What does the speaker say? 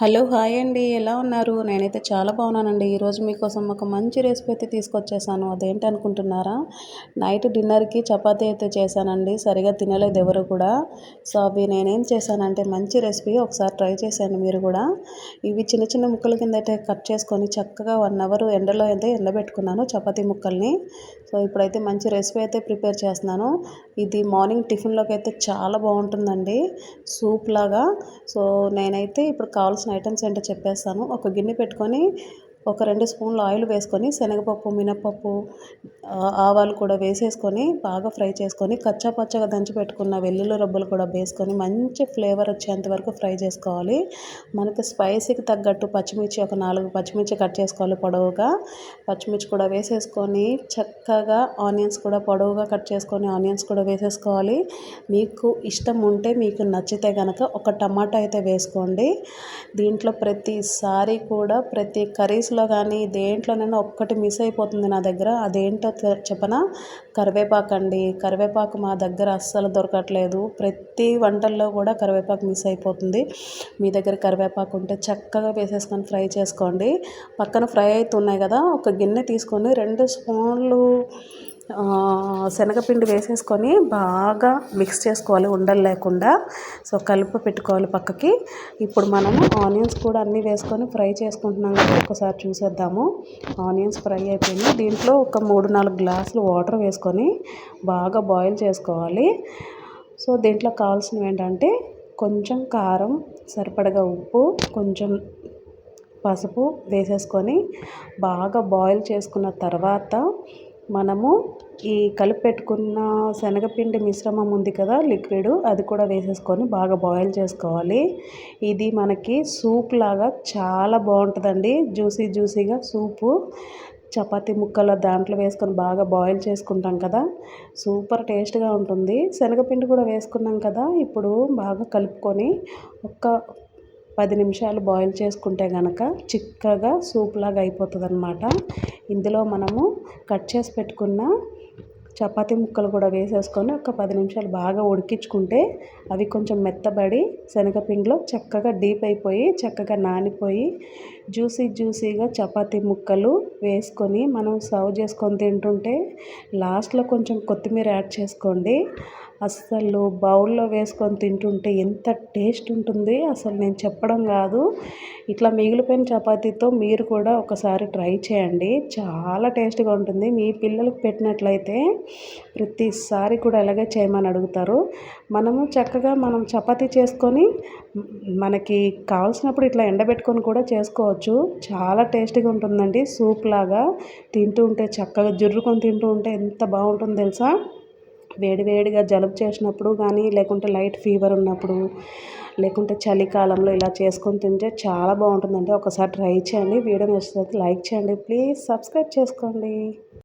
Hello hi అండి. ఎలా ఉన్నారు? నేనైతే చాలా బాగున్నానండి. ఈరోజు మీకోసం ఒక మంచి రెసిపీ అయితే తీసుకొచ్చేసాను. అదేంటి అనుకుంటున్నారా? నైట్ డిన్నర్కి చపాతీ అయితే చేశానండి. సరిగా తినలేదు ఎవరు కూడా. సో అవి నేనేం చేశానంటే మంచి రెసిపీ ఒకసారి ట్రై చేశాను మీరు కూడా. ఇవి చిన్న చిన్న ముక్కల కింద అయితే కట్ చేసుకొని చక్కగా వన్ అవర్ ఎండలో అయితే ఎండబెట్టుకున్నాను చపాతీ ముక్కల్ని. సో ఇప్పుడైతే మంచి రెసిపీ అయితే ప్రిపేర్ చేస్తున్నాను. ఇది మార్నింగ్ టిఫిన్లోకి అయితే చాలా బాగుంటుందండి. సూప్ లాగా. సో నేనైతే ఇప్పుడు కావాల్సిన ఐటమ్స్ ఏంటో చెప్పేస్తాను. ఒక గిన్నె పెట్టుకొని ఒక రెండు స్పూన్లు ఆయిల్ వేసుకొని శనగపప్పు మినపప్పు ఆవాలు కూడా వేసేసుకొని బాగా ఫ్రై చేసుకొని కచ్చా పచ్చగా దంచి పెట్టుకున్న వెల్లుల్లి రబ్బలు కూడా వేసుకొని మంచి ఫ్లేవర్ వచ్చేంత వరకు ఫ్రై చేసుకోవాలి. మనకి స్పైసీకి తగ్గట్టు పచ్చిమిర్చి ఒక నాలుగు పచ్చిమిర్చి కట్ చేసుకోవాలి పొడవుగా. పచ్చిమిర్చి కూడా వేసేసుకొని చక్కగా ఆనియన్స్ కూడా పొడవుగా కట్ చేసుకొని ఆనియన్స్ కూడా వేసేసుకోవాలి. మీకు ఇష్టం ఉంటే మీకు నచ్చితే కనుక ఒక టమాటా అయితే వేసుకోండి. దీంట్లో ప్రతిసారి కూడా ప్రతి కర్రీస్ రైస్లో కానీ దేంట్లోనైనా ఒక్కటి మిస్ అయిపోతుంది నా దగ్గర. అదేంటో చెప్పనా? కరివేపాకు అండి. కరివేపాకు మా దగ్గర అస్సలు దొరకట్లేదు. ప్రతి వంటల్లో కూడా కరివేపాకు మిస్ అయిపోతుంది. మీ దగ్గర కరివేపాకు ఉంటే చక్కగా వేసేసుకొని ఫ్రై చేసుకోండి. పక్కన ఫ్రై అవుతున్నాయి కదా ఒక గిన్నె తీసుకొని రెండు స్పూన్లు శనగపిండి వేసేసుకొని బాగా మిక్స్ చేసుకోవాలి ఉండలు లేకుండా. సో కలుపు పెట్టుకోవాలి పక్కకి. ఇప్పుడు మనము ఆనియన్స్ కూడా అన్నీ వేసుకొని ఫ్రై చేసుకుంటున్నాం కదా ఒకసారి చూసేద్దాము. ఆనియన్స్ ఫ్రై అయిపోయింది. దీంట్లో ఒక మూడు నాలుగు గ్లాసులు వాటర్ వేసుకొని బాగా బాయిల్ చేసుకోవాలి. సో దీంట్లో కావాల్సినవి ఏంటంటే కొంచెం కారం సరిపడగా ఉప్పు కొంచెం పసుపు వేసేసుకొని బాగా బాయిల్ చేసుకున్న తర్వాత మనము ఈ కలిపి పెట్టుకున్న శనగపిండి మిశ్రమం ఉంది కదా లిక్విడ్ అది కూడా వేసేసుకొని బాగా బాయిల్ చేసుకోవాలి. ఇది మనకి సూప్ లాగా చాలా బాగుంటుందండి. జ్యూసీ జ్యూసీగా సూపు చపాతీ ముక్కలు దాంట్లో వేసుకొని బాగా బాయిల్ చేసుకుంటాం కదా సూపర్ టేస్ట్గా ఉంటుంది. శనగపిండి కూడా వేసుకున్నాం కదా ఇప్పుడు బాగా కలుపుకొని ఒక్క పది నిమిషాలు బాయిల్ చేసుకుంటే కనుక చిక్కగా సూప్ లాగా అయిపోతుంది అనమాట ఇందులో మనము కట్ చేసి పెట్టుకున్న చపాతీ ముక్కలు కూడా వేసేసుకొని ఒక పది నిమిషాలు బాగా ఉడికించుకుంటే అవి కొంచెం మెత్తబడి శనగపిండిలో చక్కగా డీప్ అయిపోయి చక్కగా నానిపోయి జ్యూసీ జ్యూసీగా చపాతీ ముక్కలు వేసుకొని మనం సర్వ్ చేసుకొని తింటుంటే లాస్ట్లో కొంచెం కొత్తిమీర యాడ్ చేసుకోండి. అస్సలు బౌల్లో వేసుకొని తింటుంటే ఎంత టేస్ట్ ఉంటుంది. అసలు నేను చెప్పడం కాదు. ఇట్లా మిగిలిపోయిన చపాతీతో మీరు కూడా ఒకసారి ట్రై చేయండి. చాలా టేస్ట్గా ఉంటుంది. మీ పిల్లలకు పెట్టినట్లయితే ప్రతిసారి కూడా ఎలాగే చేయమని అడుగుతారు. మనము చక్కగా మనం చపాతీ చేసుకొని మనకి కావాల్సినప్పుడు ఇట్లా ఎండబెట్టుకొని కూడా చేసుకోవచ్చు. చాలా టేస్టీగా ఉంటుందండి. సూప్ లాగా తింటూ ఉంటే చక్కగా జుర్రుకొని తింటూ ఉంటే ఎంత బాగుంటుందో తెలుసా? వేడివేడిగా జలుబు చేసినప్పుడు కానీ లేకుంటే లైట్ ఫీవర్ ఉన్నప్పుడు లేకుంటే చలికాలంలో ఇలా చేసుకొని తింటే చాలా బాగుంటుందండి. ఒకసారి ట్రై చేయండి. వీడియో నచ్చితే లైక్ చేయండి. ప్లీజ్ సబ్స్క్రైబ్ చేసుకోండి.